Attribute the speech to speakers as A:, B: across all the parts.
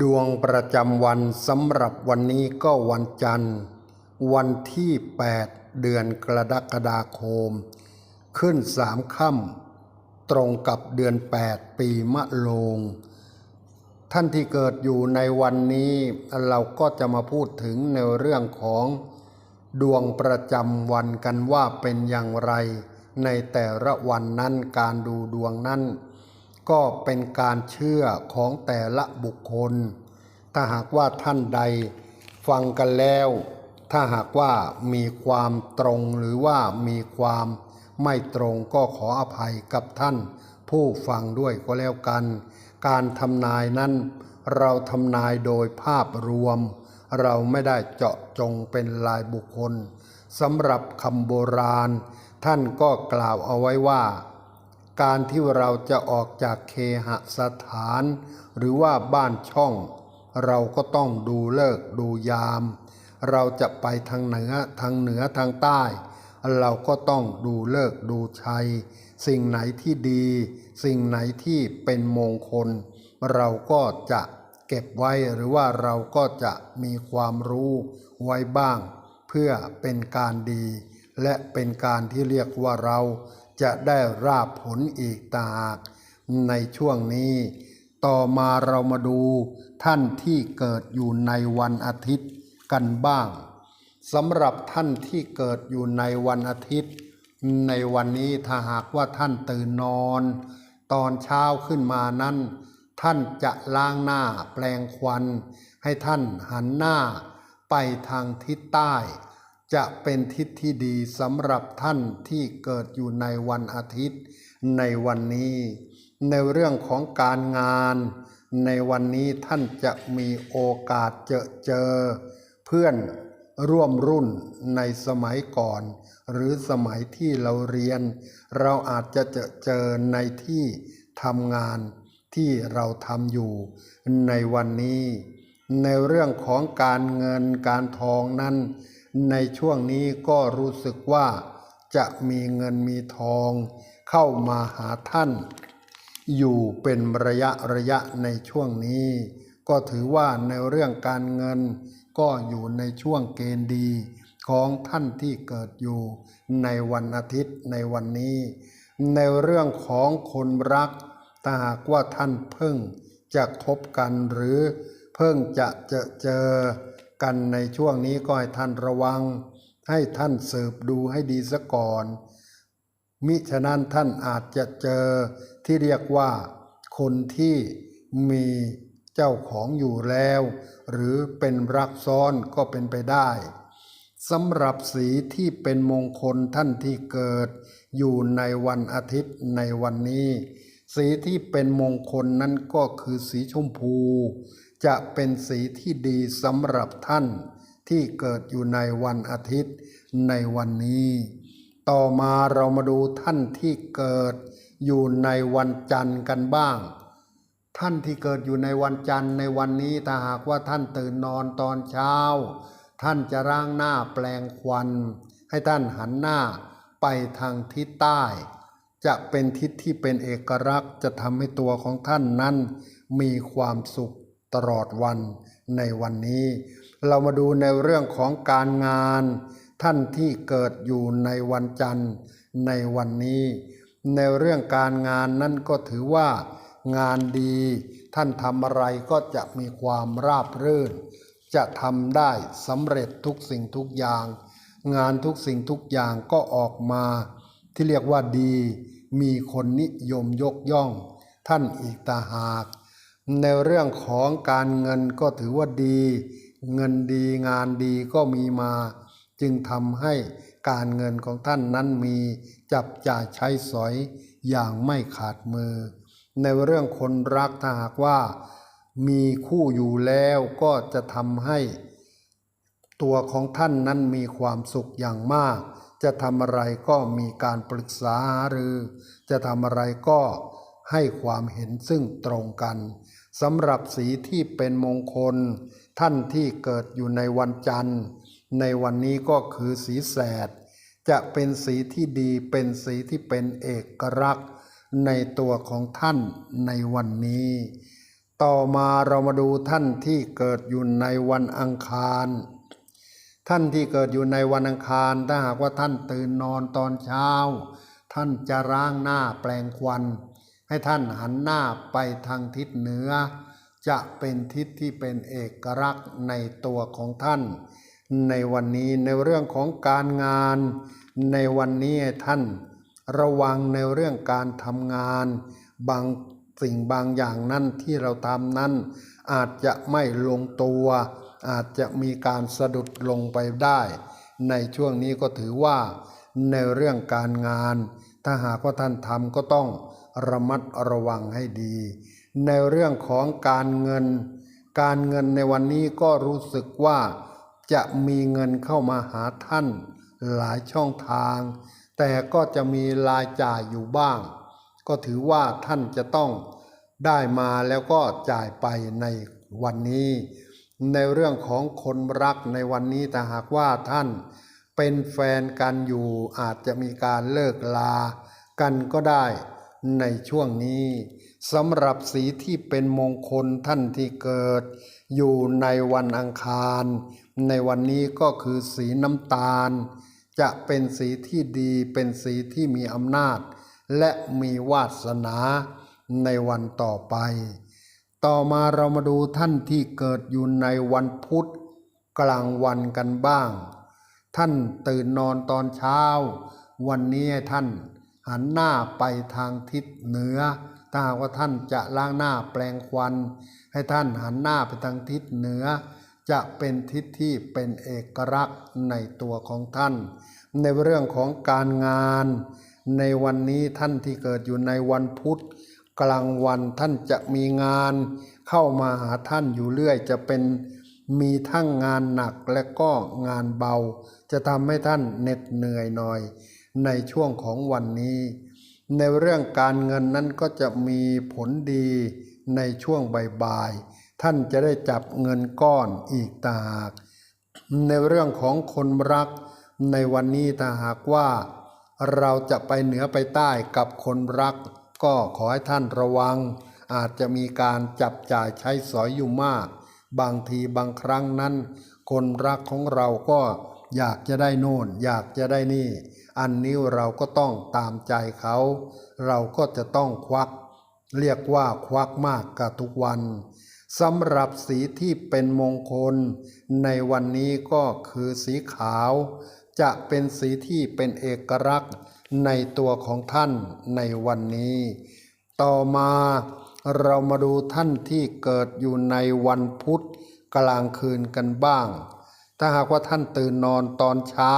A: ดวงประจำวันสำหรับวันนี้ก็วันจันทร์ วันที่ 8 เดือนกรกฎาคม ขึ้นสามค่ำตรงกับเดือน 8 ปีมะโรงท่านที่เกิดอยู่ในวันนี้เราก็จะมาพูดถึงในเรื่องของดวงประจำวันกันว่าเป็นอย่างไร ในแต่ละวันนั้นการดูดวงนั้น ก็เป็นการเชื่อของแต่ละบุคคล ถ้าหากว่าท่านใดฟังกันแล้ว ถ้าหากว่ามีความตรงหรือว่ามีความไม่ตรงก็ขออภัยกับท่าน ผู้ฟังด้วยก็แล้วกัน การทำนายนั้น เราทำนายโดยภาพรวม เราไม่ได้เจาะจงเป็นลายบุคคลสำหรับคำโบราณ ท่านก็กล่าวเอาไว้ว่า การที่เราจะออกจากเคหสถาน หรือว่าบ้านช่อง เราก็ต้องดูเลิกดูยาม เราจะไปทางเหนือทางเหนือทางใต้ เราก็ต้องดูเลิกดูชัย สิ่งไหนที่ดี สิ่งไหนที่เป็นมงคล เราก็จะเก็บไว้หรือว่าเราก็จะมีความรู้ไว้บ้าง เพื่อเป็นการดี และเป็นการที่เรียกว่าเรา จะได้ราบผลอีกตาหากในช่วงนี้ ต่อมาเรามาดูท่านที่เกิดอยู่ในวันอาทิตย์กันบ้างสำหรับท่านที่เกิดอยู่ในวันอาทิตย์ ในวันนี้ถ้าหากว่าท่านตื่นนอน ตอนเช้าขึ้นมานั้น ท่านจะล้างหน้าแปลงควัน ให้ท่านหันหน้าไปทางทิศใต้ จะเป็นทิศที่ดีสำหรับท่านที่เกิดอยู่ในวันอาทิตย์ ในวันนี้ ในเรื่องของการงาน ในวันนี้ท่านจะมีโอกาสเจอเจอ เพื่อนร่วมรุ่นในสมัยก่อน หรือสมัยที่เราเรียน เราอาจจะเจอเจอในที่ทำงานที่เราทำอยู่ในวันนี้ ในเรื่องของการเงินการทองนั้น ในช่วงนี้ก็รู้สึกว่าจะมีเงินมีทองเข้ามาหาท่าน อยู่เป็นระยะระยะในช่วงนี้ ก็ถือว่าในเรื่องการเงินก็อยู่ในช่วงเกณฑ์ดีของท่านที่เกิดอยู่ในวันอาทิตย์ในวันนี้ ในเรื่องของคนรักถ้าหากว่าท่านเพิ่งจะคบกันหรือเพิ่งจะเจอเจอ กันในช่วงนี้ก็ให้ท่านระวัง ให้ท่านสืบดูให้ดีซะก่อน มิฉะนั้นท่านอาจจะเจอที่เรียกว่า คนที่มีเจ้าของอยู่แล้ว หรือเป็นรักซ้อนก็เป็นไปได้สำหรับสีที่เป็นมงคลท่านที่เกิด อยู่ในวันอาทิตย์ในวันนี้ สีที่เป็นมงคลนั้นก็คือสีชมพู จะเป็นสีที่ดีสำหรับท่านที่เกิดอยู่ในวันอาทิตย์ในวันนี้ ต่อมาเรามาดูท่านที่เกิดอยู่ในวันจันทร์กันบ้าง ท่านที่เกิดอยู่ในวันจันทร์ในวันนี้ถ้าหากว่าท่านตื่นนอนตอนเช้า ท่านจะร่างหน้าแปลงควัน ให้ท่านหันหน้าไปทางทิศใต้ จะเป็นทิศที่เป็นเอกลักษณ์จะทำให้ตัวของท่านนั้นมีความสุข ตลอดวันในวันนี้ เรามาดูในเรื่องของการงาน ท่านที่เกิดอยู่ในวันจันทร์ในวันนี้ ในเรื่องการงานนั้นก็ถือว่า งานดี ท่านทำอะไรก็จะมีความราบรื่น จะทำได้สำเร็จทุกสิ่งทุกอย่าง งานทุกสิ่งทุกอย่างก็ออกมา ที่เรียกว่าดี มีคนนิยมยกย่อง ท่านอีกตาหาก ในเรื่องของการเงินก็ถือว่าดี เงินดีงานดีก็มีมา จึงทำให้การเงินของท่านนั้นมีจับจ่ายใช้สอยอย่างไม่ขาดมือ ในเรื่องคนรักถ้าหากว่า มีคู่อยู่แล้วก็จะทำให้ ตัวของท่านนั้นมีความสุขอย่างมาก จะทำอะไรก็มีการปรึกษาหารือ จะทำอะไรก็ให้ความเห็นซึ่งตรงกัน สำหรับสีที่เป็นมงคล ท่านที่เกิดอยู่ในวันจันทร์ ในวันนี้ก็คือสีแสด จะเป็นสีที่ดีเป็นสีที่เป็นเอกลักษณ์ในตัวของท่านในวันนี้ ต่อมาเรามาดูท่านที่เกิดอยู่ในวันอังคาร ท่านที่เกิดอยู่ในวันอังคารถ้าหากว่าท่านตื่นนอนตอนเช้า ท่านจะร่างหน้าแปลงควัน ให้ท่านหันหน้าไปทางทิศเหนือ จะเป็นทิศที่เป็นเอกลักษณ์ในตัวของท่าน ในวันนี้ในเรื่องของการงาน ในวันนี้ท่านระวังในเรื่องการทำงาน บางสิ่งบางอย่างนั้นที่เราทำนั้น อาจจะไม่ลงตัว อาจจะมีการสะดุดลงไปได้ ในช่วงนี้ก็ถือว่า ในเรื่องการงาน ถ้าหากว่าท่านทำก็ต้อง ระมัดระวังให้ดี ในเรื่องของการเงิน การเงินในวันนี้ก็รู้สึกว่าจะมีเงินเข้ามาหาท่านหลายช่องทาง แต่ก็จะมีรายจ่ายอยู่บ้าง ก็ถือว่าท่านจะต้องได้มาแล้วก็จ่ายไปในวันนี้ ในเรื่องของคนรักในวันนี้แต่หากว่าท่านเป็นแฟนกันอยู่อาจจะมีการเลิกลากันก็ได้ ในช่วงนี้สำหรับสีที่เป็นมงคลท่านที่เกิด อยู่ในวันอังคาร ในวันนี้ก็คือสีน้ำตาล จะเป็นสีที่ดีเป็นสีที่มีอำนาจ และมีวาสนาในวันต่อไป ต่อมาเรามาดูท่านที่เกิดอยู่ในวันพุธกลางวันกันบ้าง ท่านตื่นนอนตอนเช้า วันนี้ท่าน หันหน้าไปทางทิศเหนือ ถ้าหากว่าท่านจะล้างหน้าแปลงควัน ให้ท่านหันหน้าไปทางทิศเหนือ จะเป็นทิศที่เป็นเอกลักษณ์ในตัวของท่าน ในเรื่องของการงาน ในวันนี้ท่านที่เกิดอยู่ในวันพุธ กลางวันท่านจะมีงาน เข้ามาหาท่านอยู่เรื่อยจะเป็นมีทั้งงานหนักและก็งานเบา จะทำให้ท่านเหน็ดเหนื่อยหน่อย ในช่วงของวันนี้ ในเรื่องการเงินนั้นก็จะมีผลดีในช่วงบ่ายๆท่านจะได้จับเงินก้อนอีกตาหากในเรื่องของคนรัก ในวันนี้ถ้าหากว่า เราจะไปเหนือไปใต้กับคนรัก ก็ขอให้ท่านระวัง อาจจะมีการจับจ่ายใช้สอยอยู่มาก บางทีบางครั้งนั้น คนรักของเราก็อยากจะได้โน่น อยากจะได้นี่ อันนี้เราก็ต้องตามใจเขา เราก็จะต้องควัก เรียกว่าควักมากกับทุกวันสำหรับสีที่เป็นมงคล ในวันนี้ก็คือสีขาว จะเป็นสีที่เป็นเอกลักษณ์ในตัวของท่านในวันนี้ ต่อมาเรามาดูท่านที่เกิดอยู่ในวันพุธกลางคืนกันบ้าง ถ้าหากว่าท่านตื่นนอนตอนเช้า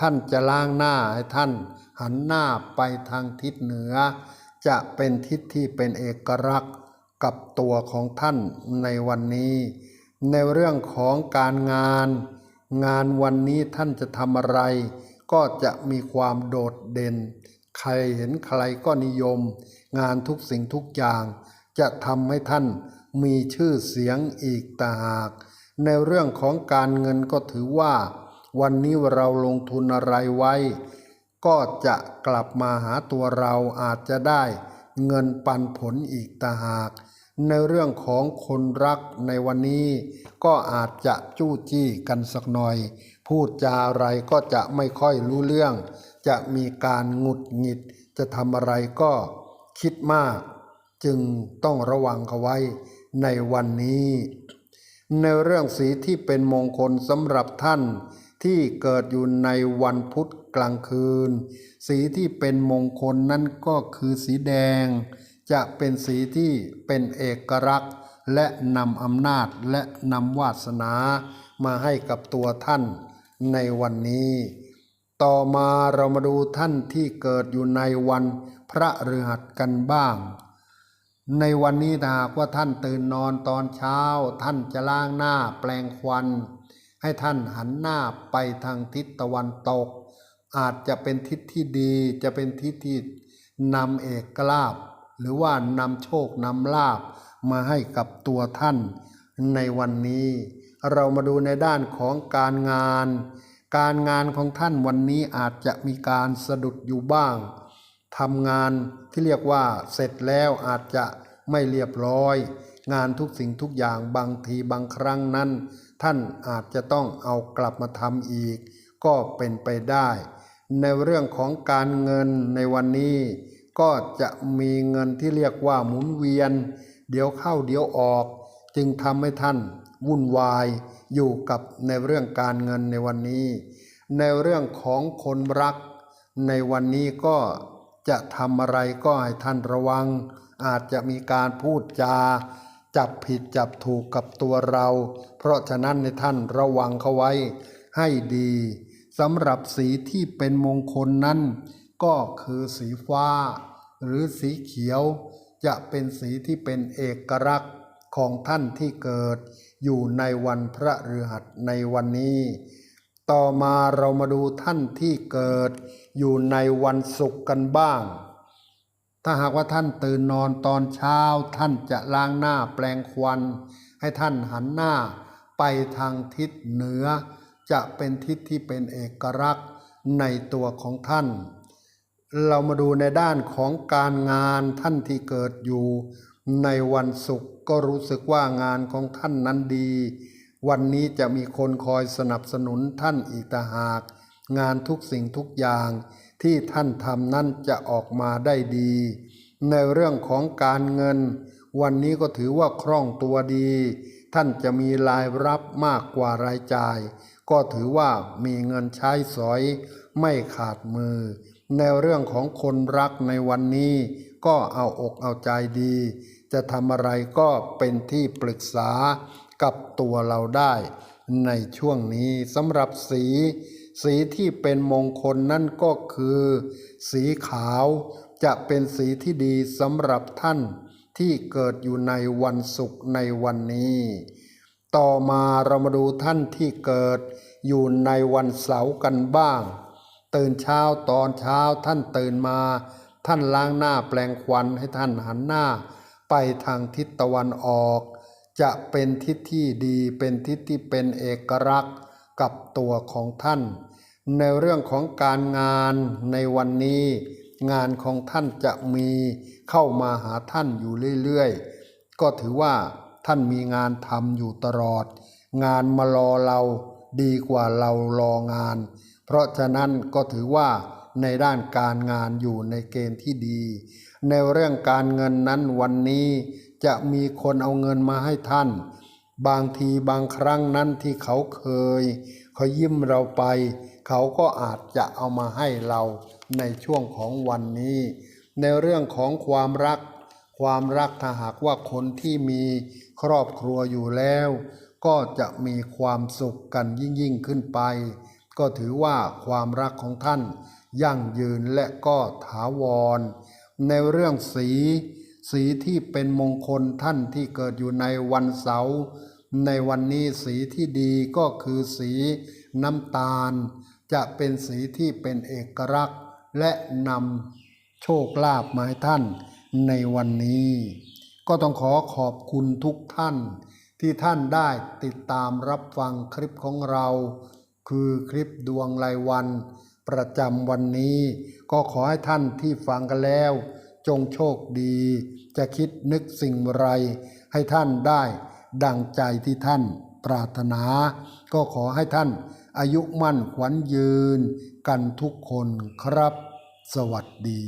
A: ท่านจะล้างหน้าให้ท่านหันหน้าไปทางทิศเหนือ จะเป็นทิศที่เป็นเอกลักษณ์กับตัวของท่านในวันนี้ ในเรื่องของการงาน งานวันนี้ท่านจะทำอะไร ก็จะมีความโดดเด่น ใครเห็นใครก็นิยม งานทุกสิ่งทุกอย่าง จะทำให้ท่านมีชื่อเสียงอีกต่างหาก ในเรื่องของการเงินก็ถือว่า วันนี้เราลงทุนอะไรไว้ ก็จะกลับมาหาตัวเราอาจจะได้เงินปันผลอีกต่างหาก ในเรื่องของคนรักในวันนี้ ก็อาจจะจู้จี้กันสักหน่อย พูดจาอะไรก็จะไม่ค่อยรู้เรื่อง จะมีการหงุดหงิด จะทำอะไรก็คิดมาก จึงต้องระวังเขาไว้ในวันนี้ ในเรื่องสีที่เป็นมงคลสำหรับท่าน ที่เกิดอยู่ในวันพุธกลางคืน สีที่เป็นมงคลนั่นก็คือสีแดง จะเป็นสีที่เป็นเอกลักษณ์ และนำอำนาจและนำวาสนามาให้กับตัวท่านในวันนี้ ต่อมาเรามาดูท่านที่เกิดอยู่ในวันพระฤหัสกันบ้าง ในวันนี้ถ้าหากว่าท่านตื่นนอนตอนเช้า ท่านจะล้างหน้าแปลงควัน ให้ท่านหันหน้าไปทางทิศตะวันตก อาจจะเป็นทิศที่ดี จะเป็นทิศที่นำเอกลาภหรือว่านำโชคนำลาภมาให้กับตัวท่านในวันนี้ เรามาดูในด้านของการงาน การงานของท่านวันนี้อาจจะมีการสะดุดอยู่บ้างทำงานที่เรียกว่าเสร็จแล้วอาจจะไม่เรียบร้อย งานทุกสิ่งทุกอย่างบางทีบางครั้งนั้น ท่านอาจจะต้องเอากลับมาทำอีก ก็เป็นไปได้ ในเรื่องของการเงินในวันนี้ ก็จะมีเงินที่เรียกว่าหมุนเวียน เดี๋ยวเข้าเดี๋ยวออก จึงทำให้ท่านวุ่นวายอยู่กับในเรื่องการเงินในวันนี้ ในเรื่องของคนรัก ในวันนี้ก็จะทำอะไรก็ให้ท่านระวัง อาจจะมีการพูดจา จับผิดจับถูกกับตัวเรา เพราะฉะนั้นในท่านระวังเขาไว้ให้ดีสำหรับสีที่เป็นมงคลนั้น ก็คือสีฟ้า หรือสีเขียว จะเป็นสีที่เป็นเอกลักษณ์ของท่านที่เกิด อยู่ในวันพระฤหัสในวันนี้ ต่อมาเรามาดูท่านที่เกิด อยู่ในวันศุกร์กันบ้าง ถ้าหากว่าท่านตื่นนอนตอนเช้า ท่านจะล้างหน้าแปลงควัน ให้ท่านหันหน้าไปทางทิศเหนือ จะเป็นทิศที่เป็นเอกลักษณ์ในตัวของท่าน เรามาดูในด้านของการงานท่านที่เกิดอยู่ในวันศุกร์ก็รู้สึกว่างานของท่านนั้นดี วันนี้จะมีคนคอยสนับสนุนท่านอีกต่หาก งานทุกสิ่งทุกอย่าง ที่ท่านทำนั้นจะออกมาได้ดี ในเรื่องของการเงิน วันนี้ก็ถือว่าคล่องตัวดี ท่านจะมีรายรับมากกว่ารายจ่าย ก็ถือว่ามีเงินใช้สอย ไม่ขาดมือ ในเรื่องของคนรักในวันนี้ ก็เอาอกเอาใจดี จะทำอะไรก็เป็นที่ปรึกษากับตัวเราได้ ในช่วงนี้สำหรับสี สีที่เป็นมงคลนั่นก็คือ สีขาวจะเป็นสีที่ดีสำหรับท่านที่เกิดอยู่ในวันศุกร์ในวันนี้ ต่อมาเรามาดูท่านที่เกิดอยู่ในวันเสาร์กันบ้าง ตื่นเช้าตอนเช้าท่านตื่นมา ท่านล้างหน้าแปลงควันให้ท่านหันหน้า ไปทางทิศตะวันออก จะเป็นทิศที่ดีเป็นทิศที่เป็นเอกลักษณ์ กับตัวของท่าน ในเรื่องของการงานในวันนี้ งานของท่านจะมีเข้ามาหาท่านอยู่เรื่อยๆ ก็ถือว่าท่านมีงานทำอยู่ตลอด งานมารอเราดีกว่าเรารองาน เพราะฉะนั้นก็ถือว่าในด้านการงานอยู่ในเกณฑ์ที่ดี ในเรื่องการเงินนั้นวันนี้จะมีคนเอาเงินมาให้ท่าน บางทีบางครั้งนั้นที่เขาเคยเขายิ้มเราไป เขาก็อาจจะเอามาให้เราในช่วงของวันนี้ ในเรื่องของความรัก ความรักถ้าหากว่าคนที่มีครอบครัวอยู่แล้ว ก็จะมีความสุขกันยิ่งยิ่งขึ้นไป ก็ถือว่าความรักของท่าน ยั่งยืนและก็ถาวร ในเรื่องสี สีที่เป็นมงคลท่านที่เกิดอยู่ในวันเสาร์ในวันนี้สีที่ดีก็คือสีน้ำตาล จะเป็นสีที่เป็นเอกลักษณ์ และนำโชคลาภมาให้ท่านในวันนี้ ก็ต้องขอขอบคุณทุกท่าน ที่ท่านได้ติดตามรับฟังคลิปของเรา คือคลิปดวงรายวัน ประจำวันนี้ ก็ขอให้ท่านที่ฟังกันแล้ว จงโชคดี จะคิดนึกสิ่งไร ให้ท่านได้ ดังใจที่ท่านปรารถนา ก็ขอให้ท่านอายุมั่นขวัญยืน กันทุกคนครับ สวัสดี